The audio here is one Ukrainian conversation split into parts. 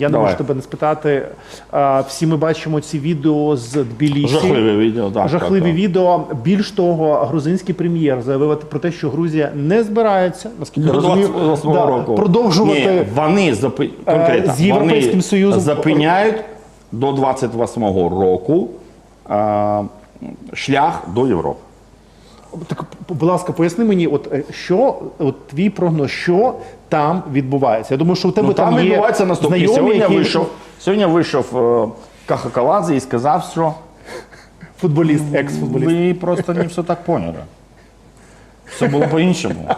Я не Давай. можу тебе не спитати. А, Всі ми бачимо ці відео з Тбілісі. Жахливе відео, так. Жахливі так, так. відео. Більш того, грузинський прем'єр заявив про те, що Грузія не збирається, наскільки я розумію, да, року. продовжувати Ні, вони запи... конкретно, з Європейським вони Союзом. запиняють до 28-го року а, шлях до Європи. Так, будь ласка, поясни мені, от е, що от твій прогноз, що там відбувається? Я думаю, що у тебе Ну, там, є відбувається наступне. знайомі, Сьогодні які... вийшов, сьогодні вийшов е, Кахакаладзе і сказав, що футболіст, екс-футболіст. ви просто не все так поняли. Все було по-іншому.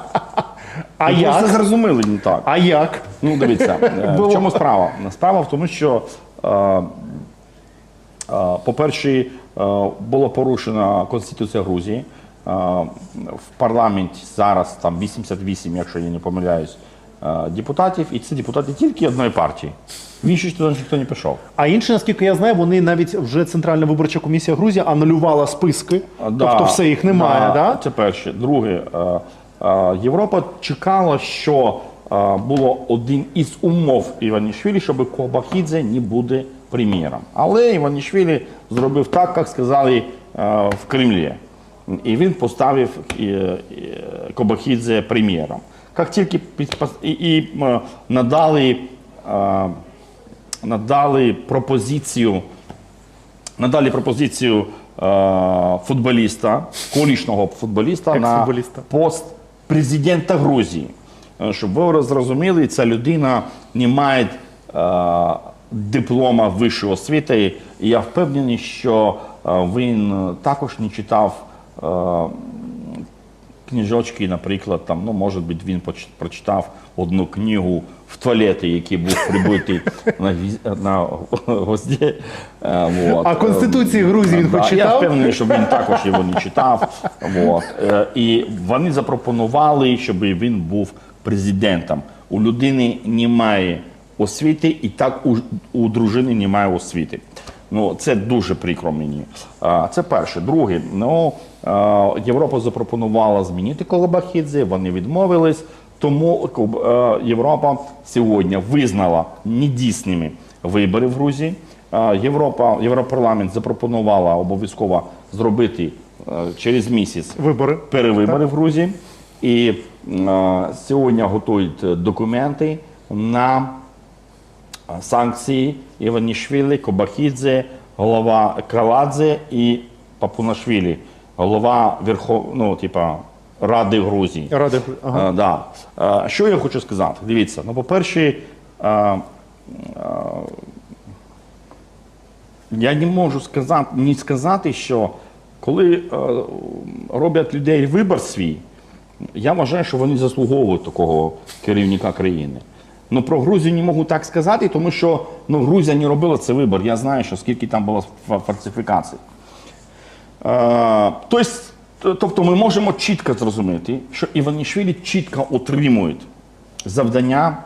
А Ви як? зрозуміли не так. А як? Ну, дивіться, е, в чому справа? Справа в тому, що, е, е, по-перше, е, була порушена Конституція Грузії. В парламенті зараз там 88, якщо я не помиляюсь, депутатів, і це депутати тільки одної партії. В інші туди ніхто не пішов. А інше, наскільки я знаю, вони навіть вже Центральна виборча комісія Грузії анулювала списки, да, тобто все їх немає. Да, Це перше. Друге, е, е, Європа чекала, що е, було один із умов Іванішвілі, щоб Кобахідзе не буде прем'єром. Але Іванішвілі зробив так, як сказали в Кремлі. І він поставив е, е, Кобахідзе прем'єром. Як тільки і, е, надали, надали пропозицію надали пропозицію футболіста, колишнього футболіста на пост президента Грузії. Щоб ви зрозуміли, ця людина не має диплома вищої освіти, і я впевнений, що він також не читав. Книжочки, наприклад, там, ну, може бути, він прочитав одну книгу в туалеті, який був прибитий на, на гвозді. Е, вот. А Конституції Грузії він Да, хоч Я впевнений, що він також його не читав. Вот. Е, І вони запропонували, щоб він був президентом. У людини немає освіти, і так у, у дружини немає освіти. Ну, це дуже прикро мені. Це перше. Друге, ну, Європа запропонувала змінити Колобахідзе, вони відмовились. Тому Європа сьогодні визнала недійсними вибори в Грузії. Європа, Європарламент запропонувала обов'язково зробити через місяць Вибори. перевибори в Грузії. І сьогодні готують документи на санкції Іванішвілі, Кобахідзе, голова Каладзе і Папунашвілі, голова Верхов... ну, типа, Ради Грузії. Ради ага. Е, да. Е, Що я хочу сказати? Дивіться, ну, по-перше, е, е, я не можу сказати, не сказати, що коли е, роблять людей вибір свій, я вважаю, що вони заслуговують такого керівника країни. Ну про Грузію не можу так сказати, тому що ну, Грузія не робила цей вибір. Я знаю, що скільки там було фа- фальсифікацій. Е, тобто, тобто ми можемо чітко зрозуміти, що Іванішвілі чітко отримують завдання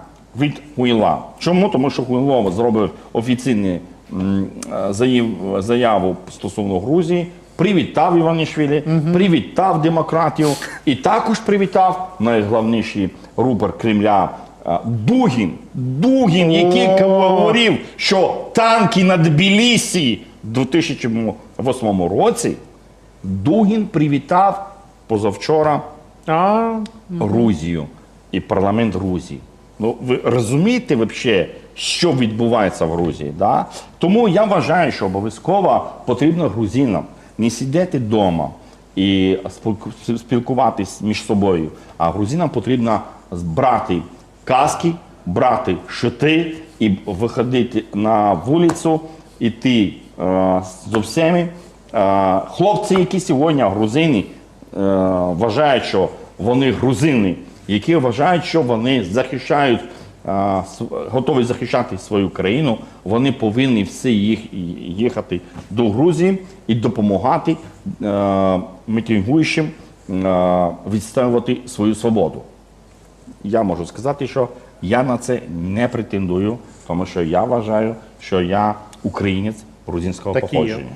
від Гуйла. Чому? Тому що Гуйло зробив офіційну е, заяв- заяву стосовно Грузії, привітав Іванішвілі, привітав демократію і також привітав найголовніший рупор Кремля Дугін. Дугін, який говорив, що танки на Тбілісі в 2008 році Дугін привітав позавчора А, Грузію і парламент Грузії. Ну, ви розумієте взагалі, що відбувається в Грузії? Да? Тому я вважаю, що обов'язково потрібно грузинам не сидіти вдома і спілку- спілкуватись між собою, а грузинам потрібно брати каски, брати шити і виходити на вулицю, іти е, з всіми. Е, хлопці, які сьогодні грузини, е, вважають, що вони грузини, які вважають, що вони захищають, е, готові захищати свою країну, вони повинні всі їх їхати до Грузії і допомагати е, мітингуючим е, відстоювати свою свободу. Я можу сказати, що я на це не претендую, тому що я вважаю, що я українець грузинського Так є. походження.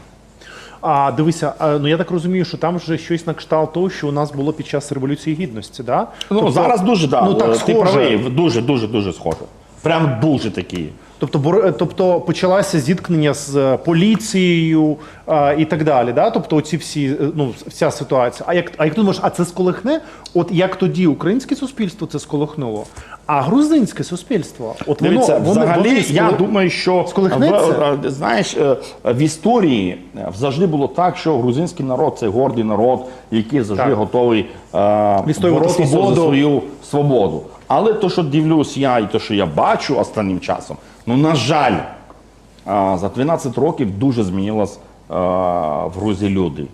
а дивися, а, ну я так розумію, що там вже щось на кшталт того, що у нас було під час революції гідності, да? Ну, зараз дуже да, ну, так ти правий, дуже, дуже, дуже схоже. Прям дуже такі. Тобто, е, тобто почалося зіткнення з е, поліцією е, і так далі. Да? Тобто, оці всі ну вся ситуація. А як а як ти думаєш, а це сколихне? От як тоді українське суспільство це сколихнуло, а грузинське суспільство, от воно Дивіться, вони, взагалі, вони я думаю, що сколихнеться? в- знаєш, в історії завжди було так, що грузинський народ це гордий народ, який завжди Так. готовий е, боротися за свою свободу. Але то, що дивлюсь я, і то, що я бачу останнім часом, ну на жаль, за 12 років дуже змінилось в Грузії люди.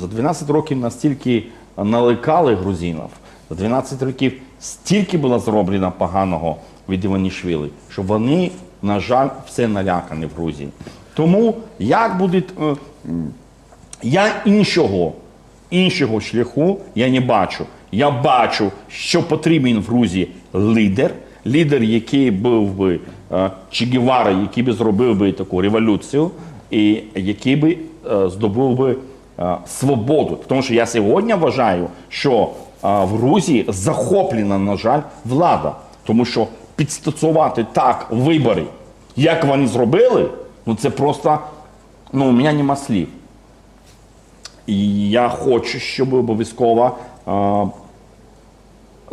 За 12 років настільки наликали грузинів, за 12 років стільки було зроблено поганого від Іванішвили, що вони, на жаль, все налякані в Грузії. Тому як буде. е, Я іншого, іншого шляху я не бачу. Я бачу, що потрібен в Грузії лідер, лідер, який був би е, Че Гевара, який би зробив би таку революцію, і який би е, здобув би е, свободу. Тому що я сьогодні вважаю, що в Грузії захоплена, на жаль, влада. Тому що підстосувати так вибори, як вони зробили, ну це просто ну, у мене нема слів. І я хочу, щоб обов'язково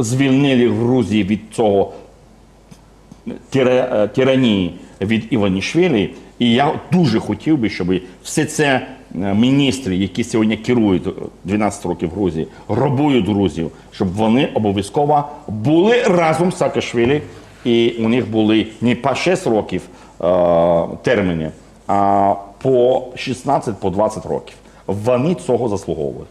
звільнили Грузії від цього е, тиранії від Іванішвілі. І я дуже хотів би, щоб все це е, міністри, які сьогодні керують е, 12 років Грузії, грабують Грузію, щоб вони обов'язково були разом з Саакашвілі, і у них були не по 6 років е, терміни, а по 16 по 20 років. Вони цього заслуговують.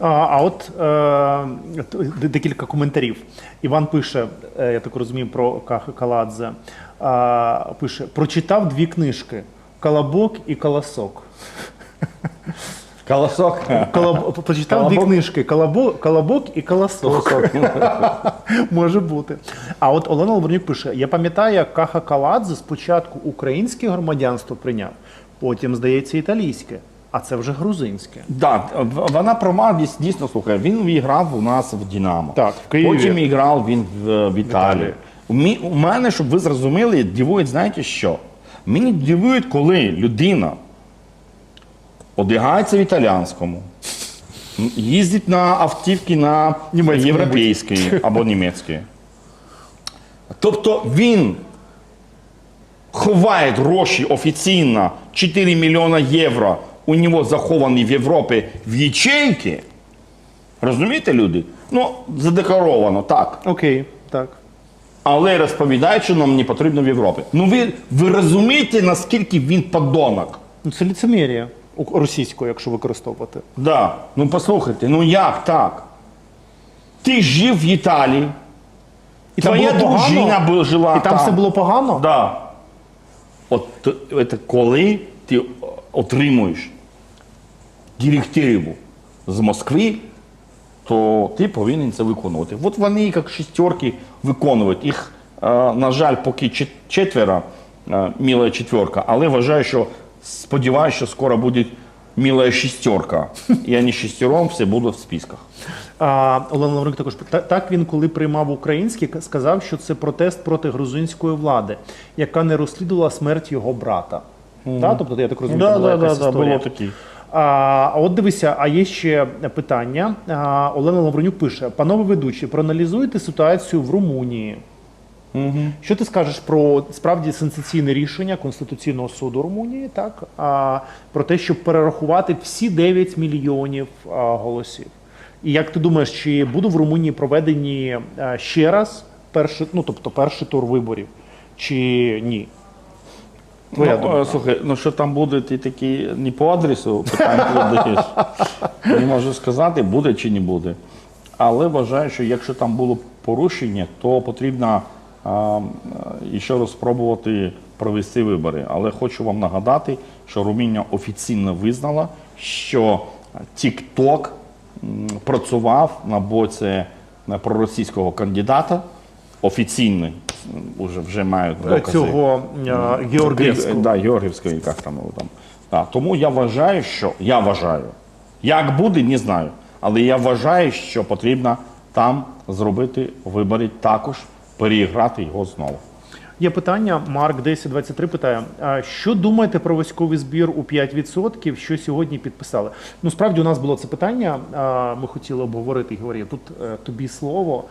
А, от е, декілька коментарів. Іван пише, е, я так розумію, про Каладзе. Пише: прочитав дві книжки: Колобок і Колосок. Колосок. Колоб... Прочитав дві книжки: Колобок, Колобок і Колосок. Може бути. А от Олена Лоборнюк пише: я пам'ятаю, як Каха Каладзе спочатку українське громадянство прийняв, потім, здається, італійське, а це вже грузинське. Да, вона права дійсно слухай. Він грав у нас в Динамо. Так, в Києві. Потім грав він в, в Італії. У, мі- у мене, щоб ви зрозуміли, дивують, знаєте що? Мені дивують, коли людина одягається в італіянському, їздить на автівки на європейській або німецькій. Тобто він ховає гроші офіційно 4 мільйона євро у нього заховані в Європі в ячейки. Розумієте, люди? Ну, задекоровано, так. Окей, так. Але розповідають, що нам не потрібно в Європі. Ну ви, ви розумієте, наскільки він подонок? Ну, це ліцемірія російською, якщо використовувати. Да. Ну послухайте, ну як так? Ти жив в Італії, І там твоя було дружина була, жила І там все було погано? Да. От це коли ти отримуєш директиву з Москви, то ти повинен це виконувати. От вони як шістерки виконують. Їх, е, на жаль, поки четверо, е, міла четверка, але вважаю, що сподіваюся, що скоро буде міла шістерка. І вони шістером все будуть в списках. А, Олена Лаврик також так він, коли приймав українське, к- сказав, що це протест проти грузинської влади, яка не розслідувала смерть його брата. Та? Тобто, я так розумію, Да, була да, якась да, да, історія. було такі. А, от дивися, а є ще питання. Олена Лавренюк пише: панове ведучі, проаналізуйте ситуацію в Румунії. Що ти скажеш про справді сенсаційне рішення Конституційного суду Румунії, так а, про те, щоб перерахувати всі 9 мільйонів а, голосів? І як ти думаєш, чи будуть в Румунії проведені а, ще раз перший, ну тобто перший тур виборів, чи ні? Твоя ну, думка. е, Слухай, ну що там буде, ти такі не по адресу питання. Не можу сказати, буде чи не буде. Але вважаю, що якщо там було порушення, то потрібно а, е, ще раз спробувати провести вибори. Але хочу вам нагадати, що Румунія офіційно визнала, що TikTok працював на боці е, проросійського кандидата. Офіційний, уже вже мають докази. Цього а, Георгіївського. Да, Георгівської, як там його там. А, тому я вважаю, що я вважаю, як буде, не знаю. Але я вважаю, що потрібно там зробити вибори також, переіграти його знову. Є питання. Марк 1023 питає: а що думаєте про військовий збір у 5%, що сьогодні підписали? Ну справді у нас було це питання. а, Ми хотіли обговорити, Георгій, Тут е, тобі слово.